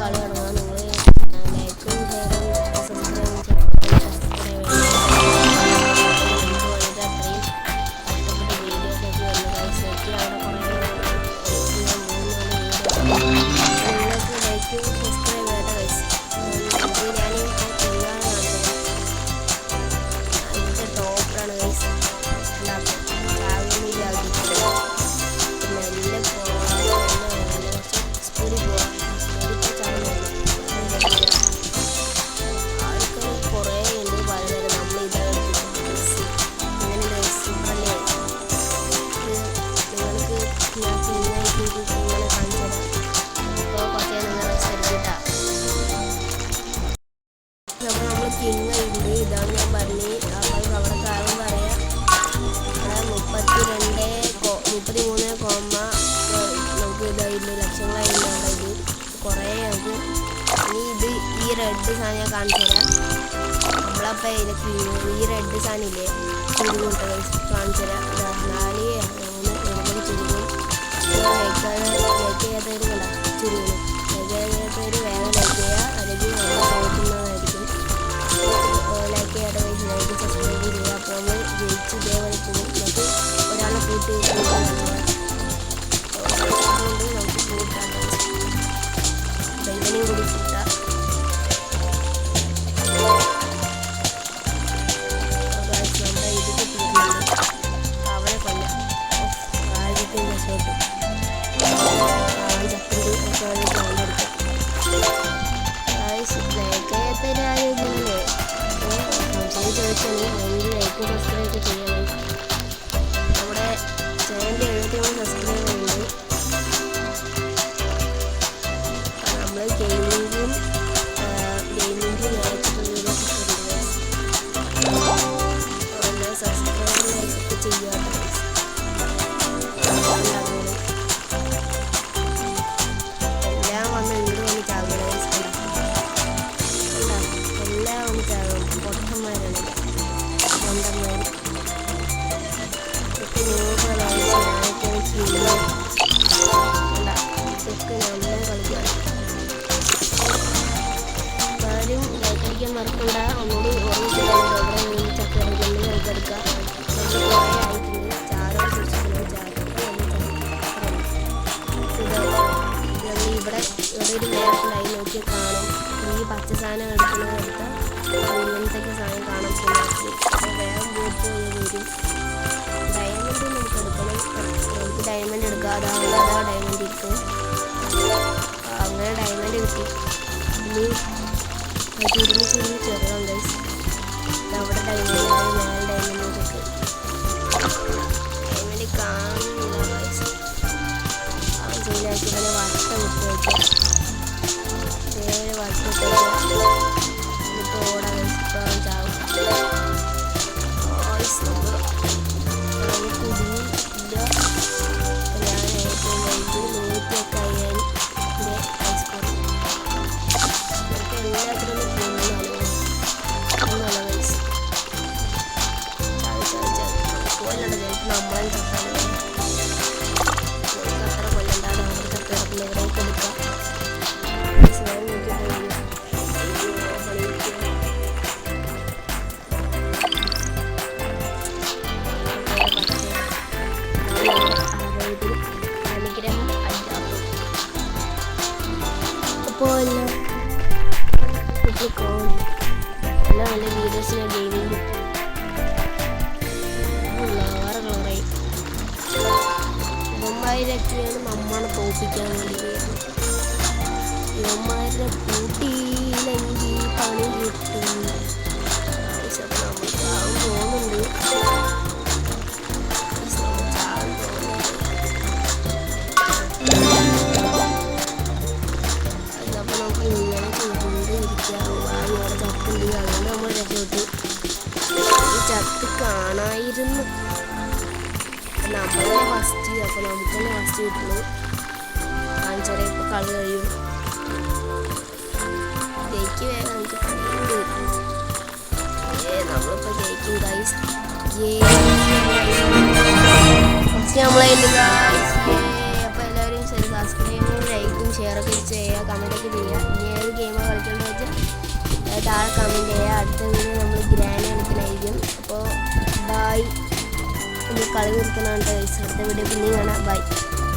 കളി നമ്മൾ കിങ്ങുണ്ട് ഇതാണ് ഞാൻ പറഞ്ഞത് അപ്പം അവിടെ കാര്യം പറയാം ഇവിടെ മുപ്പത്തി രണ്ട് മുപ്പത്തി മൂന്ന് കോമ നമുക്ക് ഇതായിരുന്നു ലക്ഷങ്ങളായില്ല അവിടെ ഇത് കുറേ നമുക്ക് ഇനി ഇത് ഈ റെഡ് സാധനം ഞാൻ കാണിച്ചു തരാം നമ്മളപ്പോൾ ഈ റെഡ് സാധനം ഇല്ലേ കാണിച്ചു തരാം 때문에 오늘 애교로 쓰레기 되면 ഇതൊക്കെ നമ്മൾ കളിക്കാം ആരും ലൈക്കടിക്കാൻ മറക്കണ്ട ഒന്നുകൂടി ഓർമ്മിച്ച് അവിടെ ചക്ക കളിക്കുന്നത് ലൈക്കെടുക്കുക നമ്മൾ കുറേ ആയിട്ടുണ്ട് പച്ച സാധനം എടുക്കുന്നത് എടുത്താൽ സാധനം കാണാൻ വരും ഡയമണ്ട് നമുക്ക് എടുക്കണം നമുക്ക് ഡയമണ്ട് എടുക്കാം ഡയമണ്ട് ഇരിക്കും കിട്ടി ഇനി ചുരുങ്ങി ചുരുങ്ങി ചെറുതാം ഗൈസ് അവിടെ ഡയമണ്ട് മേലെ ഡയമണ്ട് ഇതൊക്കെ ഡയമണ്ട് കാണുന്നില്ല ഗൈസ് ആ ചെയ്താക്കി ഇങ്ങനെ വട്ടം വിട്ട് വയ്ക്കാം നേരെ വട്ടിട്ട് ഇവന്മാരൊക്കെയാണ് തോൽപ്പിക്കാൻ വേണ്ടി ഇവന്മാരെ കൂട്ടിയില്ലെങ്കിൽ പണി കിട്ടും. തോന്നുന്നുണ്ട് ചത്ത് കാണായിരുന്നു. നമ്മളെ ഫസ്റ്റ് അപ്പോൾ നമുക്ക് തന്നെ ഫസ്റ്റ് കിട്ടുള്ളൂ കാണിച്ചാലേ ഇപ്പോൾ കളി കഴിയും. ജയിക്ക് വേഗം പണിയുണ്ട്. ഏ നമ്മളിപ്പോൾ ജയിക്കും ഗൈസ് ഫസ്റ്റ് അപ്പോൾ എല്ലാവരും സബ്സ്ക്രൈബും ലൈക്കും ഷെയറൊക്കെ ചെയ്യുക കമന്റൊക്കെ ചെയ്യുക അത് താഴെ കമന്റ് ചെയ്യുക അടുത്ത വീഡിയോ നമ്മൾ ഗ്രാൻഡ് കളിക്കണമായിരിക്കും അപ്പോൾ ബൈ നമ്മൾ കളി നിർത്തണുണ്ട് അടുത്ത വീഡിയോ പിന്നെയും കാണാം ബൈ